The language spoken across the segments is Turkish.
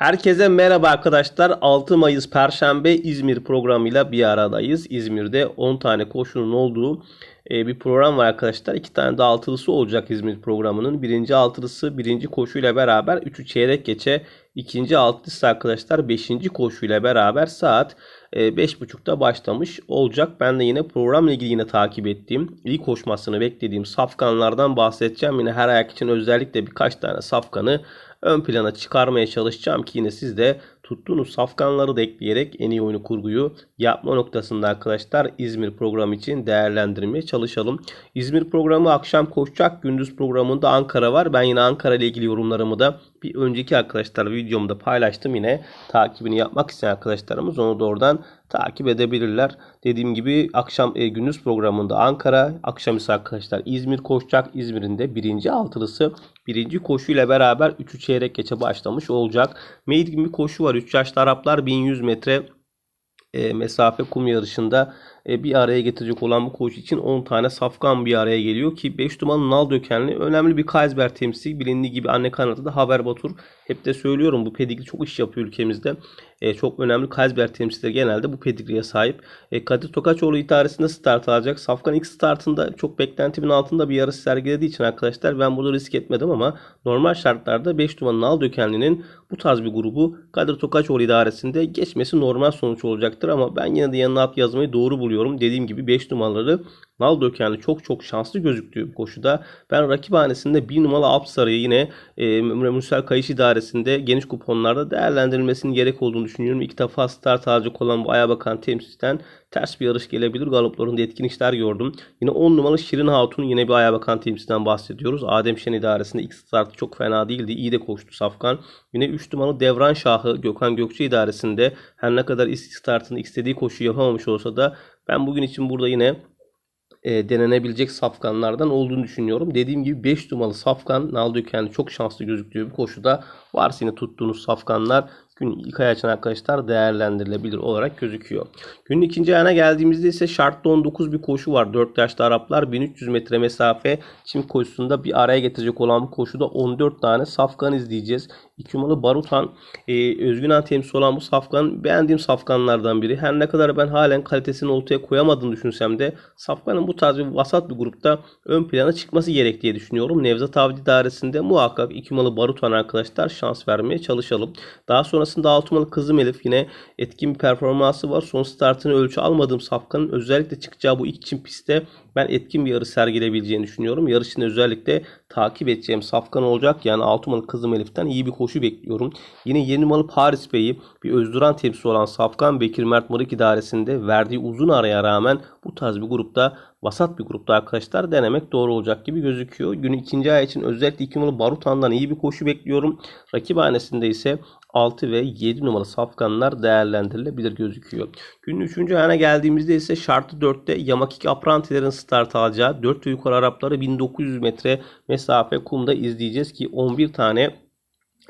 Herkese merhaba arkadaşlar. 6 Mayıs Perşembe İzmir programıyla bir aradayız. İzmir'de 10 tane koşunun olduğu e, bir program var arkadaşlar. 2 tane de altılısı olacak İzmir programının. Birinci altılısı birinci koşuyla beraber 3'ü çeyrek geçe. ikinci altılısı arkadaşlar 5. koşuyla beraber saat e, 5.30'da başlamış olacak. Ben de yine programla ilgili yine takip ettiğim, iyi koşmasını beklediğim safkanlardan bahsedeceğim. Yine her ayak için özellikle birkaç tane safkanı ön plana çıkarmaya çalışacağım ki yine siz de tuttuğunuz safkanları da ekleyerek en iyi oyunu kurguyu yapma noktasında arkadaşlar İzmir programı için değerlendirmeye çalışalım. İzmir programı akşam koşacak. Gündüz programında Ankara var. Ben yine Ankara ile ilgili yorumlarımı da bir önceki arkadaşlar videomda paylaştım yine. Takibini yapmak isteyen arkadaşlarımız onu da oradan takip edebilirler. Dediğim gibi akşam e, gündüz programında Ankara, akşam ise arkadaşlar İzmir koşacak. İzmir'in de birinci altılısı birinci koşuyla beraber 3'ü çeyrek geçe başlamış olacak. Maiden bir koşu var. 3 yaşlı Araplar 1100 metre e, mesafe kum yarışında bir araya getirecek olan bu koşu için 10 tane safkan bir araya geliyor ki 5 numaralı Nal Dökenli önemli bir Kaysber temsilcisi bilindiği gibi anne kanadı da Haber Batur. Hep de söylüyorum bu pedigri çok iş yapıyor ülkemizde. E, çok önemli Kaysber temsilcileri genelde bu pedigriye sahip. E, Kadir Tokaçoğlu idaresinde start alacak. Safkan ilk startında çok beklentimin altında bir yarış sergilediği için arkadaşlar ben burada risk etmedim ama normal şartlarda 5 numaralı Nal Dökenli'nin bu tarz bir grubu Kadir Tokaçoğlu idaresinde geçmesi normal sonuç olacaktır ama ben yine de yanına at yazmayı doğru buluyorum. Dediğim gibi 5 numaraları Nal Dökenli çok çok şanslı gözüktüğü bir koşuda. Ben rakip hanesinde 1 numaralı Apsarı'yı yine e, Müsel Kayış idaresinde geniş kuponlarda değerlendirilmesinin gerek olduğunu düşünüyorum. İlk defa start alacak olan bu Ayabakan temsilciden ters bir yarış gelebilir. Galoplarında etkin işler gördüm. Yine 10 numaralı Şirin Hatun yine bir Ayabakan temsilciden bahsediyoruz. Adem Şen idaresinde ilk startı çok fena değildi. İyi de koştu Safkan. Yine 3 numaralı Devran Şahı Gökhan Gökçe idaresinde her ne kadar ilk startını istediği koşu yapamamış olsa da ben bugün için burada yine e, denenebilecek safkanlardan olduğunu düşünüyorum. Dediğim gibi 5 numaralı safkan Naldo kendi çok şanslı gözüktüğü bir koşuda varsa yine tuttuğunuz safkanlar gün ilk ay açan arkadaşlar değerlendirilebilir olarak gözüküyor. Günün ikinci ayına geldiğimizde ise şartlı 19 bir koşu var. 4 yaşlı Araplar 1300 metre mesafe çim koşusunda bir araya getirecek olan bu koşuda 14 tane safkan izleyeceğiz. İki numaralı Barutan e, Özgünen temsil olan bu safkan beğendiğim safkanlardan biri. Her ne kadar ben halen kalitesini ortaya koyamadığını düşünsem de safkanın bu tarz bir vasat bir grupta ön plana çıkması gerek diye düşünüyorum. Nevzat Avcı dairesinde muhakkak iki numaralı Barutan arkadaşlar şans vermeye çalışalım. Daha sonrasında 6 numaralı Kızım Elif yine etkin bir performansı var. Son startını ölçü almadığım safkanın özellikle çıkacağı bu ilk çim pistte ben etkin bir yarış sergileyebileceğini düşünüyorum. Yarışını özellikle takip edeceğim safkan olacak. Yani 6 numaralı Kızım Elif'ten iyi bir koşu bekliyorum. Yine 7 numaralı Paris Bey'i bir özduran temsil olan safkan Bekir Mert Mırık idaresinde verdiği uzun araya rağmen bu tarz bir grupta vasat bir grupta arkadaşlar denemek doğru olacak gibi gözüküyor. Günün ikinci ay için özellikle 2 numaralı Barutan'dan iyi bir koşu bekliyorum. Rakip hanesinde ise 6 ve 7 numaralı safkanlar değerlendirilebilir gözüküyor. Günün 3. ayına geldiğimizde ise şartı 4'te Yamakik Aprantilerin start alacağı 4 ve yukarı Arapları 1900 metre mesafe kumda izleyeceğiz ki 11 tane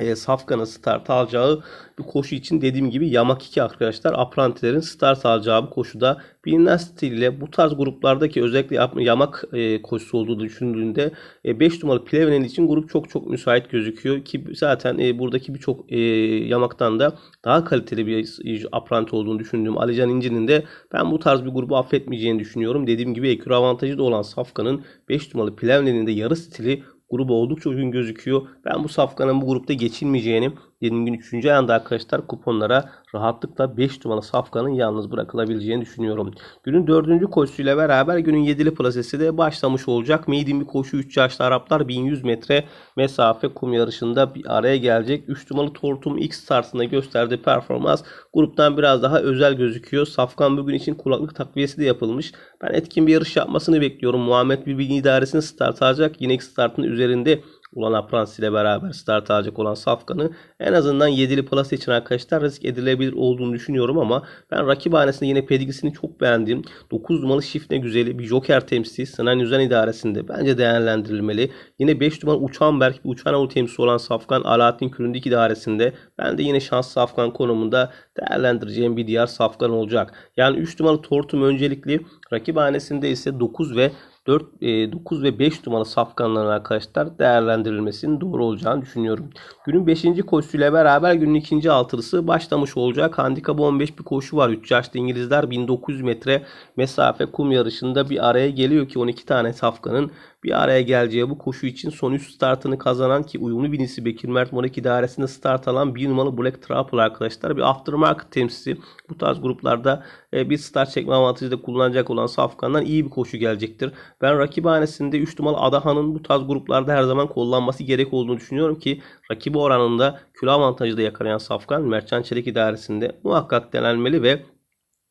e, Safkan'ın start alacağı bir koşu için dediğim gibi Yamak 2 arkadaşlar Aprantilerin start alacağı bir koşuda bilinen stiliyle bu tarz gruplardaki özellikle Yamak e, koşusu olduğu düşündüğünde 5 e, numaralı Plevenel için grup çok çok müsait gözüküyor ki zaten e, buradaki birçok e, Yamak'tan da daha kaliteli bir Apranti olduğunu düşündüğüm Alican İnci'nin de ben bu tarz bir grubu affetmeyeceğini düşünüyorum. Dediğim gibi ekür avantajı da olan Safkan'ın 5 numaralı Plevenel'in de yarı stili grubu oldukça uygun gözüküyor. Ben bu safkanın bu grupta geçilmeyeceğini dediğim gün 3. ayında arkadaşlar kuponlara rahatlıkla 5 numaralı safkanın yalnız bırakılabileceğini düşünüyorum. Günün 4. koşusuyla beraber günün 7'li plasesi de başlamış olacak. Maiden bir koşu 3 yaşlı Araplar 1100 metre mesafe kum yarışında bir araya gelecek. 3 numaralı Tortum ilk startında gösterdiği performans gruptan biraz daha özel gözüküyor. Safkan bugün için kulaklık takviyesi de yapılmış. Ben etkin bir yarış yapmasını bekliyorum. Muhammed Bilgin idaresini start alacak. Yine ilk startın üzerinde Ulan Aprans ile beraber start alacak olan Safkan'ı en azından 7'li plus için arkadaşlar risk edilebilir olduğunu düşünüyorum ama ben rakip hanesinde yine pedigrisini çok beğendim. 9 numaralı Şifne güzeli bir Joker temsilcisi Sinan Yüzen idaresinde bence değerlendirilmeli. Yine 5 numaralı Uçan Berk bir Uçan Avru temsilcisi olan Safkan Alaaddin Küründik idaresinde ben de yine şans Safkan konumunda değerlendireceğim bir diğer Safkan olacak. Yani 3 numaralı Tortum öncelikli rakip hanesinde ise 9 ve 4, 9 ve 5 numaralı safkanların arkadaşlar değerlendirilmesinin doğru olacağını düşünüyorum. Günün 5. koşusuyla beraber günün ikinci altılısı başlamış olacak. Handikap 15 bir koşu var. 3 yaşlı İngilizler 1900 metre mesafe kum yarışında bir araya geliyor ki 12 tane safkanın bir araya geleceği bu koşu için son 3 startını kazanan ki uyumlu binisi Bekir Mert Morak idaresinde start alan 1 numaralı Black Trapper arkadaşlar bir aftermarket temsilcisi. Bu tarz gruplarda e, bir start çekme avantajı da kullanacak olan Safkan'dan iyi bir koşu gelecektir. Ben rakibhanesinde 3 numaralı Adahan'ın bu tarz gruplarda her zaman kullanması gerek olduğunu düşünüyorum ki rakibi oranında kilo avantajı da yakalayan Safkan Mertcan Çelik idaresinde muhakkak denenmeli ve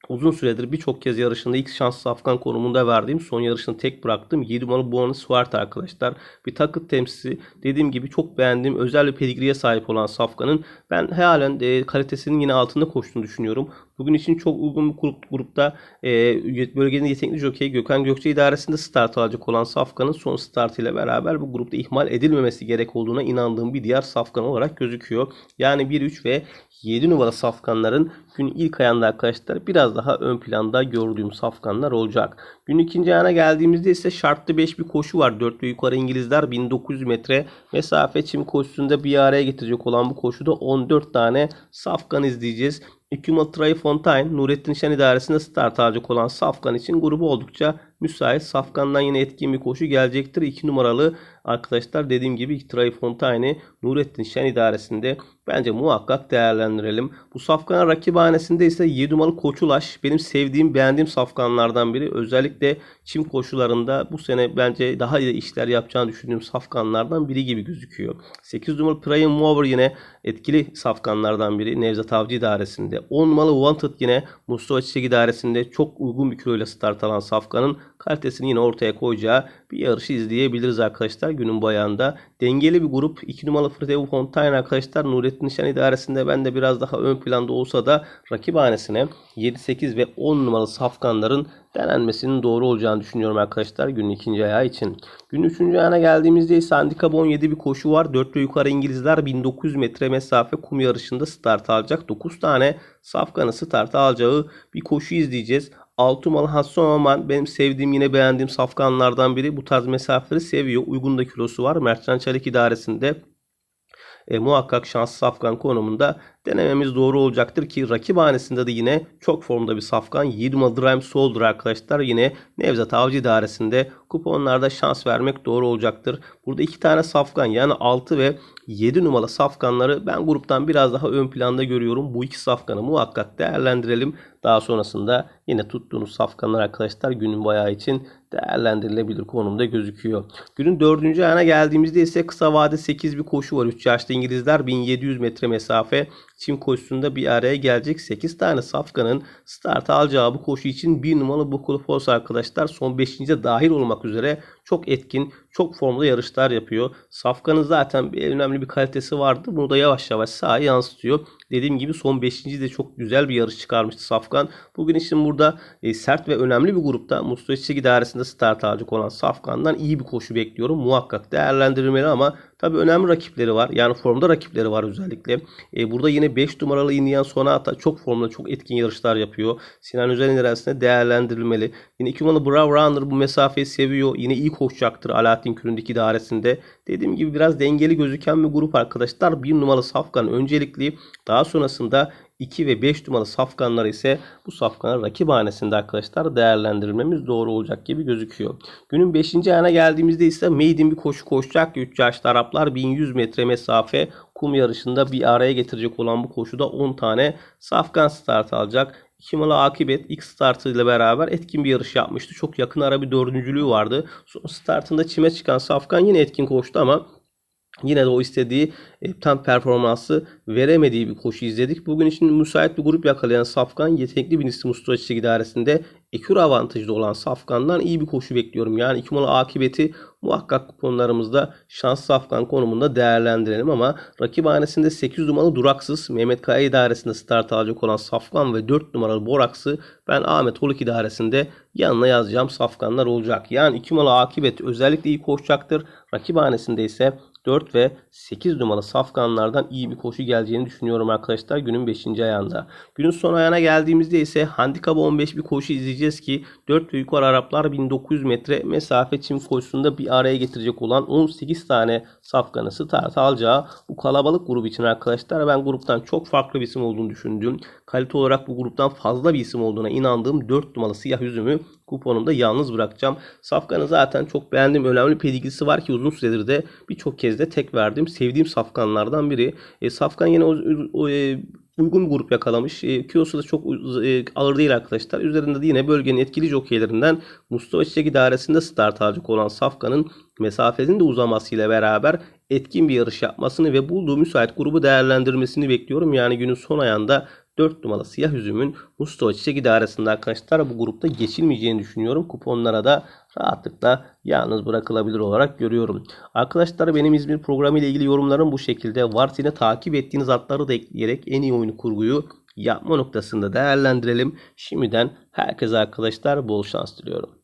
Uzun süredir birçok kez yarışında ilk şans Afgan konumunda verdiğim son yarışını tek bıraktım. 7 numaralı Buona Suart arkadaşlar. Bir takıt temsilcisi. Dediğim gibi çok beğendiğim özel bir pedigriye sahip olan Safkan'ın ben halen e, kalitesinin yine altında koştuğunu düşünüyorum. Bugün için çok uygun bir grup, grupta e, bölgenin yetenekli jockey Gökhan Gökçe idaresinde start alacak olan Safkan'ın son startıyla beraber bu grupta ihmal edilmemesi gerek olduğuna inandığım bir diğer Safkan olarak gözüküyor. Yani 1, 3 ve 7 numara Safkanların gün ilk ayağında arkadaşlar biraz daha ön planda gördüğüm Safkanlar olacak. Gün ikinci ayağına geldiğimizde ise şartlı 5 bir koşu var. 4 ve yukarı İngilizler 1900 metre mesafe çim koşusunda bir araya getirecek olan bu koşuda 14 tane Safkan izleyeceğiz. Hükümet Tray Fontaine, Nurettin Şen idaresinde start alacak olan Safkan için grubu oldukça müsait. Safkan'dan yine etkin bir koşu gelecektir. 2 numaralı arkadaşlar dediğim gibi Tray Fontaine'i Nurettin Şen idaresinde bence muhakkak değerlendirelim. Bu Safkan rakibhanesinde ise 7 numaralı Koçulaş benim sevdiğim beğendiğim Safkanlardan biri. Özellikle çim koşularında bu sene bence daha iyi işler yapacağını düşündüğüm Safkanlardan biri gibi gözüküyor. 8 numaralı Prime Mover yine etkili Safkanlardan biri Nevzat Avcı idaresinde. 10 numaralı Wanted yine Mustafa Çiçek idaresinde çok uygun bir kiloyla start alan Safkan'ın kalitesini yine ortaya koyacağı bir yarışı izleyebiliriz arkadaşlar günün bayağında. Dengeli bir grup. 2 numaralı Fredeo Fontaine arkadaşlar Nurettin Nişan idaresinde ben de biraz daha ön planda olsa da rakibhanesine 7, 8 ve 10 numaralı safkanların denenmesinin doğru olacağını düşünüyorum arkadaşlar günün ikinci ayağı için. Günün üçüncü ayağına geldiğimizde ise handikap 17 bir koşu var. 4 ve yukarı İngilizler 1900 metre mesafe kum yarışında start alacak. 9 tane safkanı start alacağı bir koşu izleyeceğiz. 6 numaralı Hassan Aman benim sevdiğim yine beğendiğim safkanlardan biri. Bu tarz mesafeleri seviyor. Uygun da kilosu var. Mertcan Çelik idaresinde e, muhakkak şanslı safkan konumunda denememiz doğru olacaktır ki rakip hanesinde de yine çok formda bir safkan 20 Dream Soldier arkadaşlar yine Nevzat Avcı idaresinde kuponlarda şans vermek doğru olacaktır. Burada iki tane safkan yani 6 ve 7 numaralı safkanları ben gruptan biraz daha ön planda görüyorum. Bu iki safkanı muhakkak değerlendirelim. Daha sonrasında yine tuttuğunuz safkanlar arkadaşlar günün bayağı için değerlendirilebilir konumda gözüküyor. Günün dördüncü ayağına geldiğimizde ise kısa vade 8 bir koşu var. 3 yaşlı İngilizler 1700 metre mesafe çim koşusunda bir araya gelecek 8 tane safkanın start alacağı bu koşu için 1 numaralı Bukulu Force arkadaşlar son 5. dahil olmak üzere çok etkin, çok formda yarışlar yapıyor. Safkan'ın zaten bir önemli bir kalitesi vardı. Bunu da yavaş yavaş sahaya yansıtıyor. Dediğim gibi son 5. de çok güzel bir yarış çıkarmıştı Safkan. Bugün için burada e, sert ve önemli bir grupta Mustafa Çiçek idaresinde start alacak olan Safkan'dan iyi bir koşu bekliyorum. Muhakkak değerlendirilmeli ama Tabi önemli rakipleri var. Yani formda rakipleri var özellikle. E, burada yine 5 numaralı Indian Sonata çok formda çok etkin yarışlar yapıyor. Sinan Özel ilerisinde değerlendirilmeli. Yine 2 numaralı Bravo Runner bu mesafeyi seviyor. Yine iyi koşacaktır Alaaddin Küründeki idaresinde. Dediğim gibi biraz dengeli gözüken bir grup arkadaşlar. 1 numaralı Safkan öncelikli. Daha sonrasında 2 ve 5 numaralı safkanlar ise bu safkanlar rakip hanesinde arkadaşlar değerlendirmemiz doğru olacak gibi gözüküyor. Günün 5. ayağına geldiğimizde ise maiden bir koşu koşacak. 3 yaşlı Araplar 1100 metre mesafe kum yarışında bir araya getirecek olan bu koşuda 10 tane safkan start alacak. Kimalı Akibet ilk startıyla beraber etkin bir yarış yapmıştı. Çok yakın ara bir dördüncülüğü vardı. Son startında çime çıkan Safkan yine etkin koştu ama Yine de o istediği e, tam performansı veremediği bir koşu izledik. Bugün için müsait bir grup yakalayan Safkan yetenekli bir isim Çiçek idaresinde ekür avantajlı olan Safkan'dan iyi bir koşu bekliyorum. Yani iki numaralı akıbeti muhakkak kuponlarımızda şans Safkan konumunda değerlendirelim ama rakip hanesinde 8 numaralı duraksız Mehmet Kaya idaresinde start alacak olan Safkan ve 4 numaralı Boraks'ı ben Ahmet Holuk idaresinde yanına yazacağım Safkanlar olacak. Yani 2 numaralı akibet özellikle iyi koşacaktır. Rakip hanesinde ise 4 ve 8 numaralı safkanlardan iyi bir koşu geleceğini düşünüyorum arkadaşlar günün 5. ayağında. Günün son ayağına geldiğimizde ise handikap 15 bir koşu izleyeceğiz ki 4 ve yukarı Araplar 1900 metre mesafe çim koşusunda bir araya getirecek olan 18 tane safkanı start alacağı bu kalabalık grup için arkadaşlar ben gruptan çok farklı bir isim olduğunu düşündüğüm kalite olarak bu gruptan fazla bir isim olduğuna inandığım 4 numaralı siyah yüzümü kuponumda yalnız bırakacağım. Safkan'ın zaten çok beğendiğim önemli pedigrisi var ki uzun süredir de birçok kez de tek verdiğim sevdiğim safkanlardan biri. E, Safkan yine o, o, e, uygun bir grup yakalamış. E, kilosu da çok e, ağır değil arkadaşlar. Üzerinde de yine bölgenin etkili jokeylerinden Mustafa Çiçek idaresinde start alacak olan Safkan'ın mesafesinin de uzamasıyla beraber etkin bir yarış yapmasını ve bulduğu müsait grubu değerlendirmesini bekliyorum. Yani günün son ayağında 4 numaralı siyah üzümün Mustafa Çiçek idaresinde arkadaşlar bu grupta geçilmeyeceğini düşünüyorum. Kuponlara da rahatlıkla yalnız bırakılabilir olarak görüyorum. Arkadaşlar benim İzmir programı ile ilgili yorumlarım bu şekilde. Varsa yine takip ettiğiniz atları da ekleyerek en iyi oyunu kurguyu yapma noktasında değerlendirelim. Şimdiden herkese arkadaşlar bol şans diliyorum.